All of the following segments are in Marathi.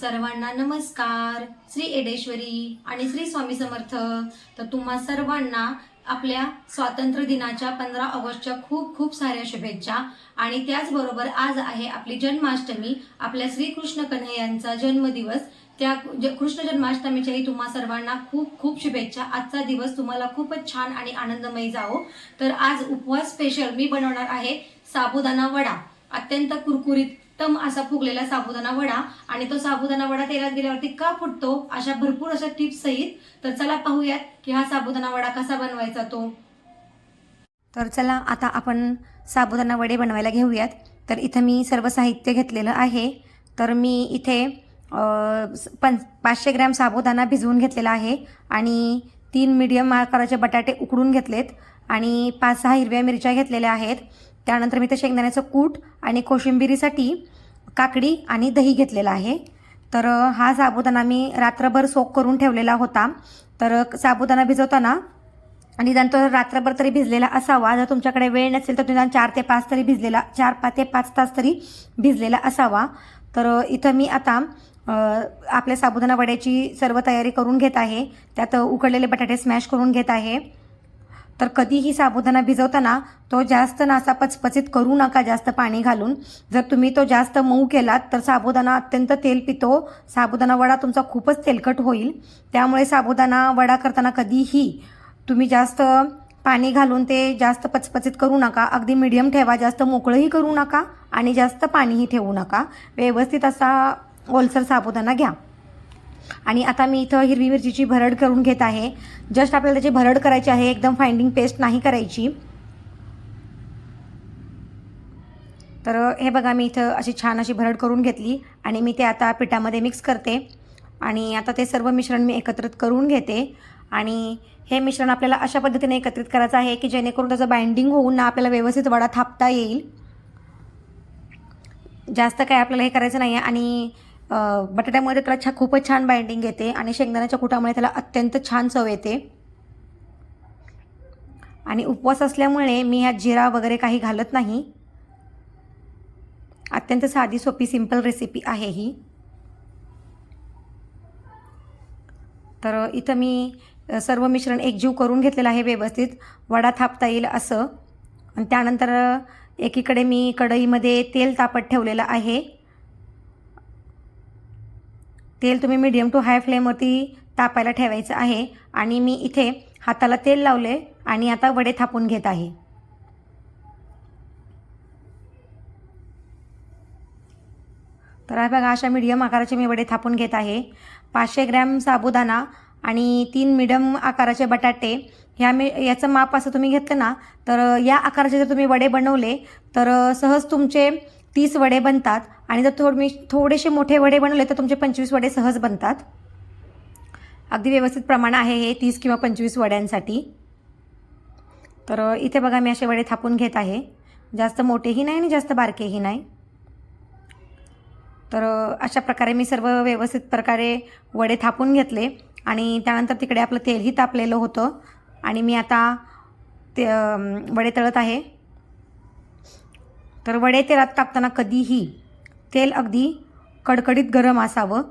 सर्वांना नमस्कार. श्री एडेश्वरी आणि श्री स्वामी समर्थ. तर तुम्हा सर्वांना आपल्या स्वातंत्र्य दिनाच्या पंधरा ऑगस्टच्या खूप खूप साऱ्या शुभेच्छा. आणि त्याचबरोबर आज आहे आपली जन्माष्टमी आपल्या श्रीकृष्ण कन्हैयांचा जन्मदिवस. त्या कृष्ण जन्माष्टमीच्याही तुम्हा सर्वांना खूप खूप शुभेच्छा. आजचा दिवस तुम्हाला खूपच छान आणि आनंदमयी जावो. तर आज उपवास स्पेशल मी बनवणार आहे साबुदाणा वडा. अत्यंत कुरकुरीत तम असा फुगलेला साबुदाणा वडा आणि तो साबुदाणा वडा तेलात गेल्यावरती का फुटतो अशा भरपूर अशा टिप्स सहित तर चला पाहूयात की हा साबुदाणा वडा कसा बनवायचा तो. तर चला आता आपण साबुदाणा वडे बनवायला घेऊयात. तर इथं मी सर्व साहित्य घेतलेलं आहे. तर मी इथे अ, पं पाचशे ग्रॅम साबुदाणा भिजवून घेतलेला आहे आणि तीन मीडियम आकाराचे बटाटे उकडून घेतलेत आणि पाच सहा हिरव्या मिरच्या घेतलेल्या आहेत. त्यानंतर मी ते शेंगदाण्याचं कूट आणि कोशिंबिरीसाठी काकडी आणि दही घेतलेलं आहे. तर हा साबुदाणा मी रात्रभर सोक करून ठेवलेला होता. तर साबुदाणा भिजवताना आणि निदान तो रात्रभर तरी भिजलेला असावा. जर तुमच्याकडे वेळ नसेल तर निदान चार ते पाच तरी भिजलेला चार पाच ते पाच तास तरी भिजलेला असावा. तर इथं मी आता आपल्या साबुदाणा वड्याची सर्व तयारी करून घेत आहे. त्यात उकडलेले बटाटे स्मॅश करून घेत आहे. तर कधीही साबुदाणा भिजवताना तो जास्त नासा पचपचित करू नका जास्त पाणी घालून. जर तुम्ही तो जास्त मऊ केलात तर साबुदाणा अत्यंत तेल पितो. साबुदाणा वडा तुमचा खूपच तेलकट होईल. त्यामुळे साबुदाणा वडा करताना कधीही तुम्ही जास्त पाणी घालून ते जास्त पचपचित करू नका. अगदी मिडियम ठेवा जास्त मोकळंही करू नका आणि जास्त पाणीही ठेवू नका. व्यवस्थित असा ओलसर साबुदाणा घ्या. आणि आता मी इथं हिरवी मिरचीची भरड करून घेत आहे. जस्ट आपल्याला त्याची भरड करायची आहे एकदम फाइंडिंग पेस्ट नाही करायची. तर हे बघा मी इथं अशी छान अशी भरड करून घेतली आणि मी ते आता पिठामध्ये मिक्स करते. आणि आता ते सर्व मिश्रण मी एकत्रित करून घेते. आणि हे मिश्रण आपल्याला अशा पद्धतीने एकत्रित करायचं आहे की जेणेकरून त्याचं बाइंडिंग होऊन ना आपल्याला व्यवस्थित वडा थापता येईल. जास्त काय आपल्याला हे करायचं नाही आहे आणि बटाट्यामध्ये त्याला छा खूपच छान बाइंडिंग येते आणि शेंगदाण्याच्या कुटामुळे त्याला अत्यंत छान चव येते. आणि उपवास असल्यामुळे मी ह्यात जिरा वगैरे काही घालत नाही. अत्यंत साधी सोपी सिंपल रेसिपी आहे ही. तर इथं मी सर्व मिश्रण एकजीव करून घेतलेलं आहे व्यवस्थित. वडा थापता येईल असं. आणि त्यानंतर एकीकडे मी कढईमध्ये तेल तापत ठेवलेलं आहे. तेल तुम्ही मीडियम टू हाय फ्लेमवरती तापायला ठेवायचं आहे आणि मी इथे हाताला तेल लावले आणि आता वडे थापून घेत आहे. तर हा बघा अशा मीडियम आकाराचे मी वडे थापून घेत आहे. पाचशे ग्रॅम साबुदाणा आणि तीन मीडियम आकाराचे बटाटे. ह्या मी याचं माप असं तुम्ही घेतलं ना तर या आकाराचे जर तुम्ही वडे बनवले तर सहज तुमचे तीस वडे बनतात आणि जर थोड मी थोडेसे मोठे वडे बनवले तर तुमचे पंचवीस वडे सहज बनतात. अगदी व्यवस्थित प्रमाण आहे हे तीस किंवा पंचवीस वड्यांसाठी. तर इथे बघा मी असे वडे थापून घेत आहे. जास्त मोठेही नाही आणि जास्त बारकेही नाही. तर अशा प्रकारे मी सर्व व्यवस्थित प्रकारे वडे थापून घेतले आणि त्यानंतर तिकडे आपलं तेलही तापलेलं होतं. आणि मी आता ते वडे तळत आहे. तर वडे तेलात टाकताना कधीही तेल अगदी कडकडीत गरम असावं.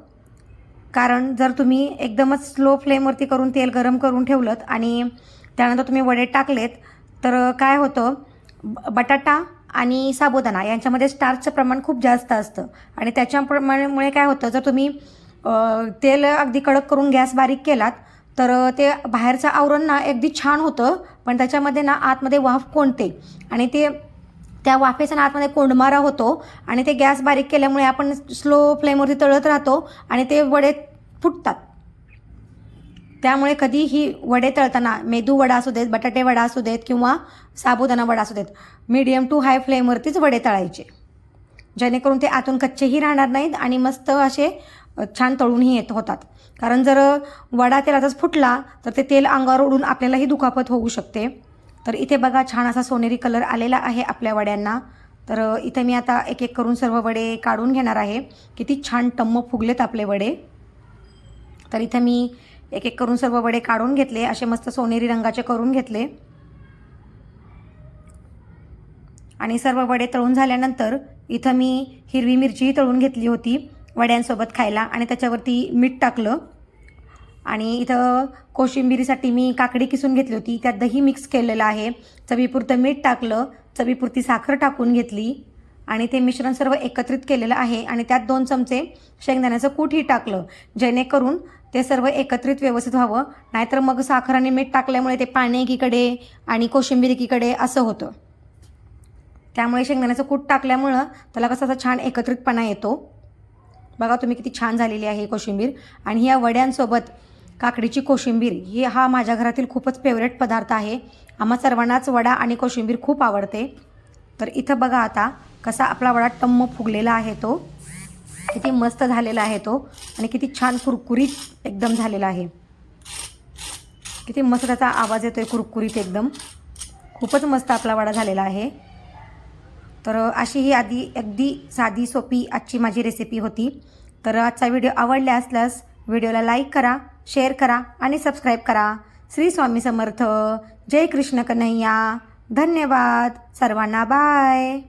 कारण जर तुम्ही एकदमच स्लो फ्लेमवरती करून तेल गरम करून ठेवलं आणि त्यानंतर तुम्ही वडे टाकलेत तर काय होतं? ब- बटाटा आणि साबुदाणा यांच्यामध्ये स्टार्चचं प्रमाण खूप जास्त असतं. आणि त्याच्याप्रमाणेमुळे काय होतं? जर तुम्ही तेल अगदी कडक करून गॅस बारीक केलात तर ते बाहेरचं आवरण ना अगदी छान होतं पण त्याच्यामध्ये ना आतमध्ये वाफ कोणते? आणि ते त्या वाफेच्या आतमध्ये कोंडमारा होतो आणि ते गॅस बारीक केल्यामुळे आपण स्लो फ्लेमवरती तळत राहतो आणि ते वडे फुटतात. त्यामुळे कधीही वडे तळताना मेदू वडा असू देत बटाटे वडा असू देत किंवा साबुदाणा वडा असू देत मीडियम टू हाय फ्लेमवरतीच वडे तळायचे. जेणेकरून ते आतून कच्चेही राहणार नाहीत आणि मस्त असे छान तळूनही येत होतात. कारण जर वडा तेलाचाच फुटला तर ते तेल अंगावर उडून आपल्यालाही दुखापत होऊ शकते. तर इथे बघा छान असा सोनेरी कलर आलेला आहे आपल्या वड्यांना. तर इथे मी आता एक एक करून सर्व वडे काढून घेणार आहे. किती छान टम्म फुगलेत आपले वडे. तर इथे मी एक एक करून सर्व वडे काढून घेतले असे मस्त सोनेरी रंगाचे करून घेतले. आणि सर्व वडे तळून झाल्यानंतर इथं मी हिरवी मिरचीही तळून घेतली होती वड्यांसोबत खायला आणि त्याच्यावरती मीठ टाकलं. आणि इथं कोशिंबिरीसाठी मी काकडी किसून घेतली होती. त्यात दही मिक्स केलेलं आहे. चवीपुरतं मीठ टाकलं. चवीपुरती साखर टाकून घेतली. आणि ते मिश्रण सर्व एकत्रित केलेलं आहे. आणि त्यात दोन चमचे शेंगदाण्याचं कूटही टाकलं. जेणेकरून ते सर्व एकत्रित व्यवस्थित व्हावं. नाहीतर मग साखर आणि मीठ टाकल्यामुळे ते पाणी एकीकडे आणि कोशिंबीर एकीकडे असं होतं. त्यामुळे शेंगदाण्याचं कूट टाकल्यामुळं त्याला कसा असा छान एकत्रितपणा येतो. बघा तुम्ही किती छान झालेली आहे कोशिंबीर. आणि ह्या वड्यांसोबत काकडीची कोशिंबीर. ही हा माझ्या घरातील खूपच फेवरेट पदार्थ आहे. आम्हा सर्वांनाच वडा आणि कोशिंबीर खूप आवडते. तर इथं बघा आता कसा आपला वडा टम्म फुगलेला आहे तो. किती मस्त झालेला आहे तो आणि किती छान कुरकुरीत एकदम झालेला आहे. किती मस्त त्याचा आवाज येतो आहे कुरकुरीत एकदम. खूपच मस्त आपला वडा झालेला आहे. तर अशी ही आधी अगदी साधी सोपी आजची माझी रेसिपी होती. तर आजचा व्हिडिओ आवडला असल्यास व्हिडिओला लाईक करा. शेअर करा आणि सबस्क्राईब करा. श्री स्वामी समर्थ. जय कृष्ण कन्हैया. धन्यवाद. सर्वांना बाय.